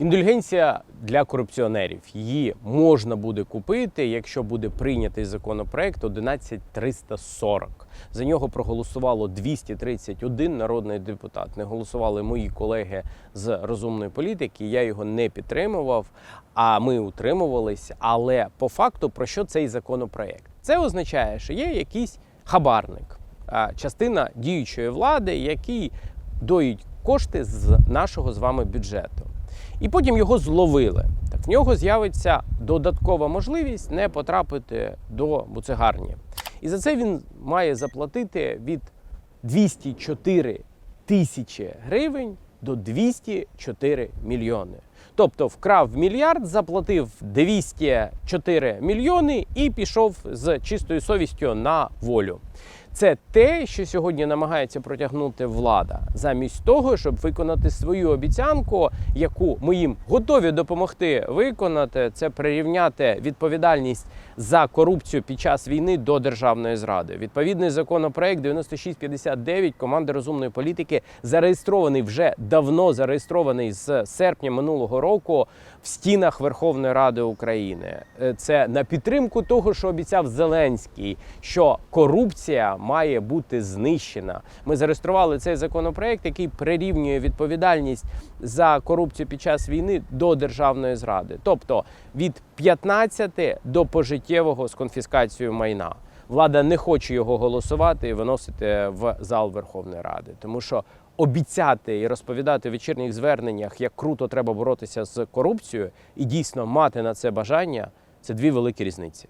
Індульгенція для корупціонерів її можна буде купити, якщо буде прийнятий законопроект 11340. За нього проголосувало 231 народний депутат. Не голосували мої колеги з розумної політики. Я його не підтримував. А ми утримувалися. Але по факту про що цей законопроект? Це означає, що є якийсь хабарник, частина діючої влади, який доїть кошти з нашого з вами бюджету. І потім його зловили. Так в нього з'явиться додаткова можливість не потрапити до буцегарні. І за це він має заплатити від 204 тисячі гривень до 204 мільйони. Тобто вкрав мільярд, заплатив 204 мільйони і пішов з чистою совістю на волю. Це те, що сьогодні намагається протягнути влада, замість того, щоб виконати свою обіцянку, яку ми їм готові допомогти виконати, це прирівняти відповідальність за корупцію під час війни до державної зради. Відповідний законопроект 9659 команди розумної політики зареєстрований вже давно зареєстрований з серпня минулого року в стінах Верховної Ради України. Е, Це на підтримку того, що обіцяв Зеленський, що корупція має бути знищена. Ми зареєстрували цей законопроект, який прирівнює відповідальність за корупцію під час війни до державної зради, тобто від 15 до пожиттєвого з конфіскацією майна. Влада не хоче його голосувати і виносити в зал Верховної Ради, тому що обіцяти і розповідати в вечірніх зверненнях, як круто треба боротися з корупцією, і дійсно мати на це бажання це дві великі різниці.